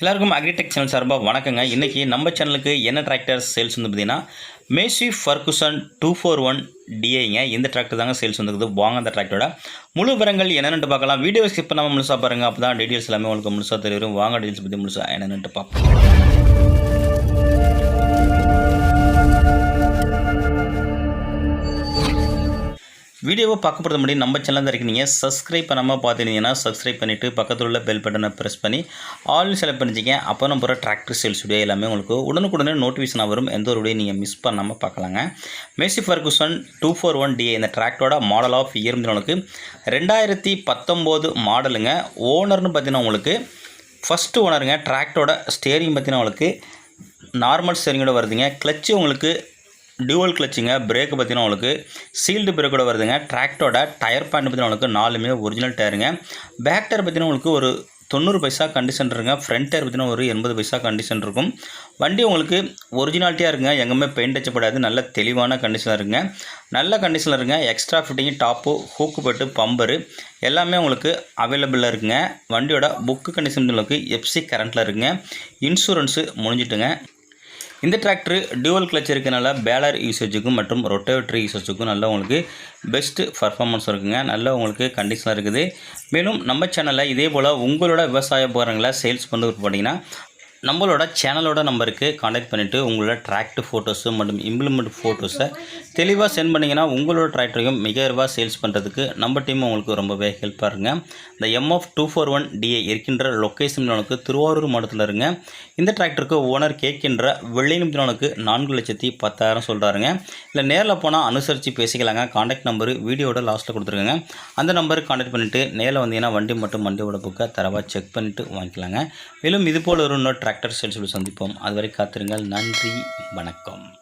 எல்லாருக்கும் agritech channel சார்பாக வணக்கங்க. இன்றைக்கி நம்ம சேனலுக்கு என்ன டிராக்டர் சேல்ஸ் வந்து பார்த்தீங்கன்னா Massey Ferguson two four one டிஏங்க இந்த டிராக்டர் தாங்க சேல்ஸ் வந்துருக்குது வாங்க அந்த டிராக்டரோட முழு விவரங்கள் என்னென்னு பார்க்கலாம். வீடியோ ஸ்கிப் பண்ணாமல் முழுசாக பாருங்கள் அப்போ தான் டீட்டெயில்ஸ் எல்லாமே உங்களுக்கு முழுசாக தெரியும். வாங்க டீட்டெயில்ஸ் பற்றி முழுசாக என்னென்னு பார்ப்போம். வீடியோவை பார்க்க போகிறது முன்னாடி நம்ம சேனல் தான் இருக்கீங்க. சப்ஸ்கிரைப் பண்ணாமல் பார்த்துருந்தீங்கன்னா சப்ஸ்கிரைப் பண்ணிவிட்டு பக்கத்தில் உள்ள பெல் பட்டனை ப்ரெஸ் பண்ணி ஆல் செலக்ட் பண்ணிச்சிங்க அப்போ நம்ம போகிற டிராக்டர் சேல்ஸ் வீடியோ எல்லாமே உங்களுக்கு உடனுக்குடனே நோட்டிஃபிகேஷனாக வரும். எந்த ஒரு வீடியோ நீங்கள் மிஸ் பண்ணாமல் பார்க்கலாங்க. Massey Ferguson two four one DA இந்த டிராக்டரோட மாடல் ஆஃப் இயர் உங்களுக்கு ரெண்டாயிரத்தி பத்தொம்போது மாடலுங்க ஓனர்னு பார்த்தீங்கன்னா உங்களுக்கு ஃபஸ்ட்டு ஓனருங்க டிராக்டரோட ஸ்டேரிங் பார்த்தீங்கன்னா உங்களுக்கு நார்மல் ஸ்டேரிங்கோட வருதுங்க. கிளச்சு உங்களுக்கு டியூவல் கிளச்சிங்க பிரேக்கு பார்த்தீங்கன்னா உங்களுக்கு சீல்டு பிரேக்கோட வருதுங்க. ட்ராக்டோட டயர் பேண்ட் பார்த்தீங்கன்னா உங்களுக்கு நாலுமே ஒரிஜினல் டயருங்க பேக் டயர் பார்த்தீங்கன்னா உங்களுக்கு ஒரு தொண்ணூறு பைசா கண்டிஷன் இருக்குங்க. ஃப்ரண்ட் டயர் பார்த்தீங்கன்னா ஒரு எண்பது பைசா கண்டிஷன் இருக்கும். வண்டி உங்களுக்கு ஒரிஜினாலிட்டியாக இருக்குங்க. எங்கேயுமே பெயிண்ட் அடிச்சப்படாது. நல்ல தெளிவான கண்டிஷனாக இருக்குங்க. நல்ல கண்டிஷனில் இருக்குங்க. எக்ஸ்ட்ரா ஃபிட்டிங் டாப்பு ஹூக்கு பட்டு பம்பரு எல்லாமே உங்களுக்கு அவைலபிளாக இருக்குங்க. வண்டியோட புக்கு கண்டிஷன் உங்களுக்கு எஃப்சி கரண்ட்டில் இருக்குங்க. இன்சூரன்ஸு முடிஞ்சிட்டுங்க. இந்த டிராக்டர் டியூவல் கிளச் இருக்கனால பேலர் யூசேஜுக்கும் மற்றும் ரொட்டேட்டரி யூசேஜுக்கும் நல்லா உங்களுக்கு பெஸ்ட்டு பர்ஃபார்மன்ஸ் இருக்குங்க. நல்ல உங்களுக்கு கண்டிஷனாக இருக்குது. மேலும் நம்ம சேனலில் இதே போல் உங்களோட விவசாய போகிறவங்கள சேல்ஸ் பண்ணி பார்த்தீங்கன்னா நம்மளோட சேனலோட நம்பருக்கு காண்டாக்ட் பண்ணிவிட்டு உங்களோட டிராக்டர் ஃபோட்டோஸு மற்றும் இம்ப்ளிமெண்ட் ஃபோட்டோஸை தெளிவாக சென்ட் பண்ணிங்கன்னா உங்களோட டிராக்டரையும் மிக சேல்ஸ் பண்ணுறதுக்கு நம்ம டீம் உங்களுக்கு ரொம்பவே ஹெல்ப்பாக இருங்க இந்த MF two four one DA இருக்கின்ற லொக்கேஷன் உங்களுக்கு திருவாரூர் மாவட்டத்தில் இருங்க. இந்த டிராக்டருக்கு ஓனர் கேட்கின்ற வெள்ளை நிமிடனுக்கு நான்கு லட்சத்தி பத்தாயிரம் சொல்கிறாருங்க இல்லை நேரில் போனால் அனுசரித்து பேசிக்கலாங்க. காண்டாக்ட் நம்பரு வீடியோட லாஸ்ட்டில் கொடுத்துருங்க அந்த நம்பருக்கு காண்டாக்ட் பண்ணிவிட்டு நேரில் வந்தீங்கன்னா வண்டி மட்டும் வண்டியோட புக்கை தரவாக செக் பண்ணிவிட்டு வாங்கிக்கலாங்க. மேலும் இது போல் ஒரு இன்னொரு டிராக்டர் சொல்லி சந்திப்போம். அதுவரை காத்திருங்கள். நன்றி. வணக்கம்.